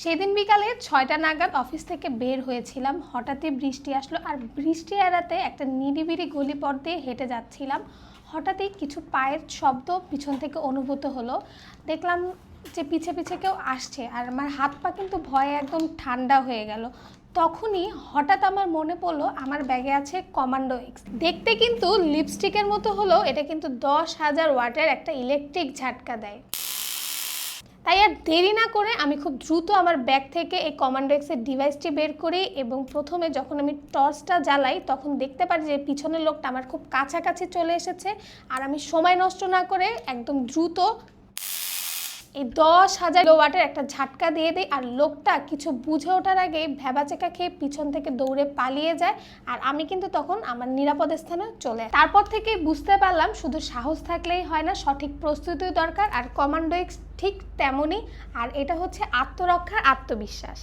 সেদিন বিকালে ছয়টা নাগাদ অফিস থেকে বের হয়েছিলাম। হঠাৎই বৃষ্টি আসলো আর বৃষ্টি এড়াতে একটা নিরিবিরি গলি পথ দিয়ে হেঁটে যাচ্ছিলাম। হঠাৎই কিছু পায়ের শব্দ পিছন থেকে অনুভূত হলো। দেখলাম যে পিছে পিছে কেউ আসছে আর আমার হাত পা কিন্তু ভয়ে একদম ঠান্ডা হয়ে গেল। তখনই হঠাৎ আমার মনে পড়ল, আমার ব্যাগে আছে কমান্ডো এক্স। দেখতে কিন্তু লিপস্টিকের মতো হলেও এটা কিন্তু দশ হাজার ওয়াটের একটা ইলেকট্রিক ঝাটকা দেয়। তাই আর দেরি না করে আমি খুব দ্রুত আমার ব্যাগ থেকে এই কমান্ডো এক্সের ডিভাইসটি বের করি এবং প্রথমে যখন আমি টর্চটা জ্বালাই, তখন দেখতে পারি যে পিছনের লোকটা আমার খুব কাছাকাছি চলে এসেছে। আর আমি সময় নষ্ট না করে একদম দ্রুত এই দশ হাজার কিলোওয়াটের একটা ঝাটকা দিয়ে দিই আর লোকটা কিছু বুঝে ওঠার আগে ভ্যাবাচেকা খেয়ে পিছন থেকে দৌড়ে পালিয়ে যায় আর আমি কিন্তু তখন আমার নিরাপদ স্থানে চলে। তারপর থেকে বুঝতে পারলাম শুধু সাহস থাকলেই হয় না, সঠিক প্রস্তুতি দরকার আর কমান্ডো ঠিক তেমনই আর এটা হচ্ছে আত্মরক্ষার আত্মবিশ্বাস